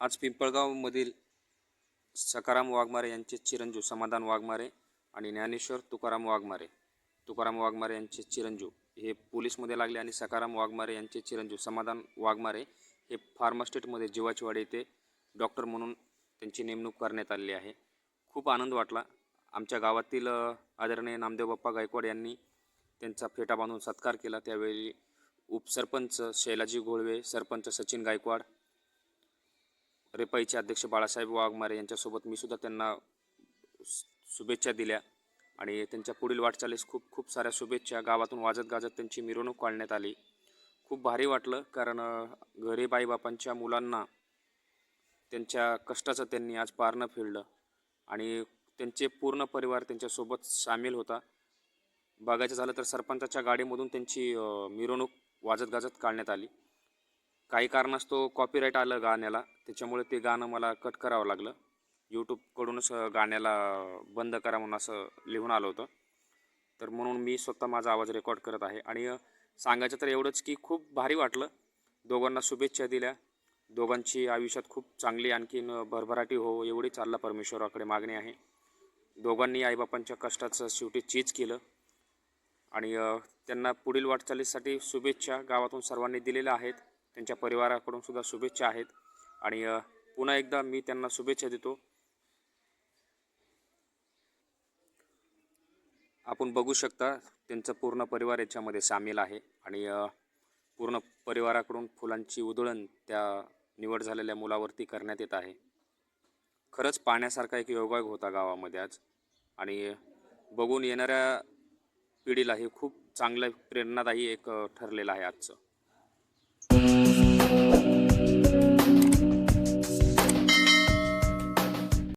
आज पिंपळगावमधील सकाराम वाघमारे यांचे चिरंजीव समाधान वाघमारे आणि ज्ञानेश्वर तुकाराम वाघमारे. तुकाराम वाघमारे यांचे चिरंजीव हे पोलीसमध्ये लागले आणि सकाराम वाघमारे यांचे चिरंजीव समाधान वाघमारे हे फार्मास्टेटमध्ये जीवाचीवाडी येथे डॉक्टर म्हणून त्यांची नेमणूक करण्यात आलेली आहे. खूप आनंद वाटला. आमच्या गावातील आदरणीय नामदेव बाप्पा गायकवाड यांनी त्यांचा फेटा बांधून सत्कार केला. त्यावेळी उपसरपंच शैलाजी घोळवे सरपंच सचिन गायकवाड रेपाईचे अध्यक्ष बाळासाहेब वाघमारे यांच्यासोबत मी सुद्धा त्यांना शुभेच्छा दिल्या. आणि त्यांच्या पुढील वाटचालीस खूप खूप साऱ्या शुभेच्छा. गावातून वाजत गाजत त्यांची मिरवणूक काढण्यात आली. खूप भारी वाटलं कारण घरी बाईबापांच्या आईबापांच्या मुलांना त्यांच्या कष्टाचं त्यांनी आज पारणं फिरलं आणि त्यांचे पूर्ण परिवार त्यांच्यासोबत सामील होता. बघायचं झालं तर सरपंचाच्या गाडीमधून त्यांची मिरवणूक वाजत गाजत काढण्यात आली. काही कारणास्तव कॉपीराईट आलं गाण्याला. त्याच्यामुळे ते गाणं मला कट करावं लागलं. यूट्यूबकडूनच गाण्याला बंद करा म्हणून असं लिहून आलं होतं. तर म्हणून मी स्वतः माझा आवाज रेकॉर्ड करत आहे. आणि सांगायचं तर एवढंच की खूप भारी वाटलं. दोघांना शुभेच्छा दिल्या. दोघांची आयुष्यात खूप चांगली आणखीन भरभराटी हो एवढी चालला परमेश्वराकडे मागणी आहे. दोघांनी आईबापांच्या कष्टाचं शेवटी चीज केलं. आणि त्यांना पुढील वाटचालीसाठी शुभेच्छा गावातून सर्वांनी दिलेल्या आहेत. त्यांच्या परिवाराकडून सुद्धा शुभेच्छा आहेत. आणि पुन्हा एकदा मी त्यांना शुभेच्छा देतो. आपण बघू शकता त्यांचं पूर्ण परिवार याच्यामध्ये सामील आहे. आणि पूर्ण परिवाराकडून फुलांची उधळण त्या निवड झालेल्या मुलावरती करण्यात येत आहे. खरंच पाहण्यासारखा एक योगायोग होता गावामध्ये आज. आणि बघून येणाऱ्या पिढीला हे खूप चांगलं प्रेरणादायी एक ठरलेलं आहे आजचं.